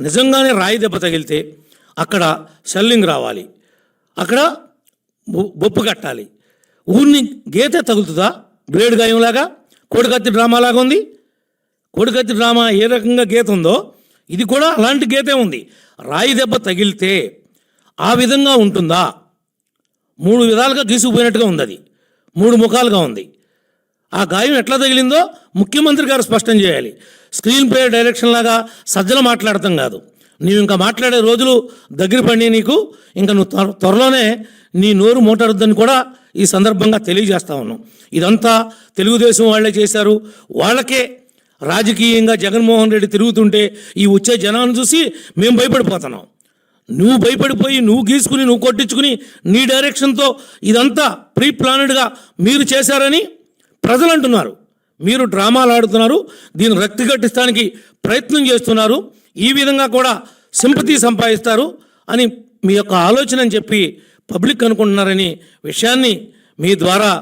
నిజంగానే రాయి దెబ్బ తగిలితే అక్కడ షెల్లింగ్ రావాలి. అక్కడ బొ- బొప్పు కట్టాలి. ఊరిని గీత తగులుతుందా? బ్లేడ్ గాయంలాగా? కోడికత్తి డ్రామాలాగా ఉంది? కోడికత్తి డ్రామా ఏ రకంగా గీత ఉందో ఇది కూడా అలాంటి గీతే ఉంది. రాయి దెబ్బ తగిలితే ఆ విధంగా ఉంటుందా? మూడు విధాలుగా గీసుకుపోయినట్టుగా ఉంది అది. మూడు ముఖాలుగా ఉంది. ఆ గాయం ఎట్లా తగిలిందో ముఖ్యమంత్రి గారు స్పష్టం చేయాలి. స్క్రీన్ ప్లే డైరెక్షన్ లాగా సజ్జలు మాట్లాడటం కాదు. నీవు ఇంకా మాట్లాడే రోజులు దగ్గర పడి నీకు. ఇంకా నువ్వు త్వర- త్వరలోనే నీ నోరు మోటారుద్దని కూడా ఈ సందర్భంగా తెలియజేస్తా ఉన్నాం. ఇదంతా తెలుగుదేశం వాళ్ళే చేశారు. వాళ్ళకే రాజకీయంగా జగన్మోహన్ రెడ్డి తిరుగుతుంటే ఈ వచ్చే జనాన్ని చూసి మేము భయపడిపోతున్నాం. నువ్వు భయపడిపోయి నువ్వు గీసుకుని నువ్వు కొట్టించుకుని నీ డైరెక్షన్తో ఇదంతా ప్రీ ప్లానెడ్గా మీరు చేశారని ప్రజలు అంటున్నారు మీరు డ్రామాలు ఆడుతున్నారు. దీన్ని రక్తిగట్టిస్తానికి ప్రయత్నం చేస్తున్నారు. ఈ విధంగా కూడా సింపతి సంపాదిస్తారు అని మీ యొక్క ఆలోచన అని చెప్పి పబ్లిక్ అనుకుంటున్నారని విషయాన్ని మీ ద్వారా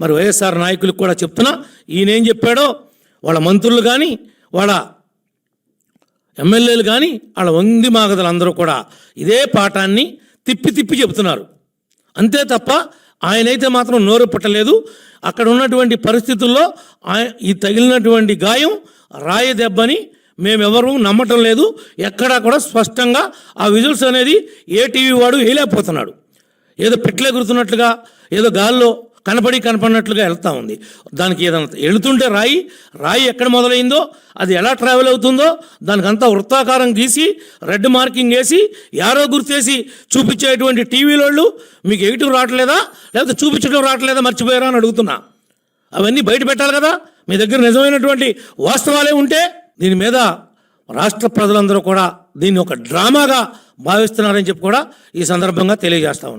మరి వైఎస్ఆర్ నాయకులకు కూడా చెప్తున్నా. ఈయనేం చెప్పాడో వాళ్ళ మంత్రులు కానీ వాళ్ళ ఎమ్మెల్యేలు కానీ వాళ్ళ వంది మాగదలు అందరూ కూడా ఇదే పాఠాన్ని తిప్పి తిప్పి చెబుతున్నారు. అంతే తప్ప ఆయనైతే మాత్రం నోరు పుట్టలేదు. అక్కడ ఉన్నటువంటి పరిస్థితుల్లో ఈ తగిలినటువంటి గాయం రాయి దెబ్బని మేమెవరూ నమ్మటం లేదు. ఎక్కడా కూడా స్పష్టంగా ఆ విజువల్స్ అనేది ఏ టీవీ వాడు వేయలేకపోతున్నాడు. ఏదో పెట్లెగురుతున్నట్లుగా ఏదో గాల్లో కనపడి కనపడినట్లుగా వెళ్తా ఉంది. దానికి ఏదైనా వెళుతుంటే రాయి రాయి ఎక్కడ మొదలైందో అది ఎలా ట్రావెల్ అవుతుందో దానికంతా వృత్తాకారం గీసి రెడ్ మార్కింగ్ వేసి యారో గుర్తేసి చూపించేటువంటి టీవీలోళ్ళు మీకు ఎయిటివ్ రావట్లేదా? లేకపోతే చూపించడం రావట్లేదా? మర్చిపోయారా అని అడుగుతున్నా. అవన్నీ బయట పెట్టాలి కదా. మీ దగ్గర నిజమైనటువంటి వాస్తవాలే ఉంటే దీని మీద రాష్ట్ర ప్రజలందరూ కూడా దీన్ని ఒక డ్రామాగా భావిస్తున్నారని చెప్పి కూడా ఈ సందర్భంగా తెలియజేస్తా ఉన్నాను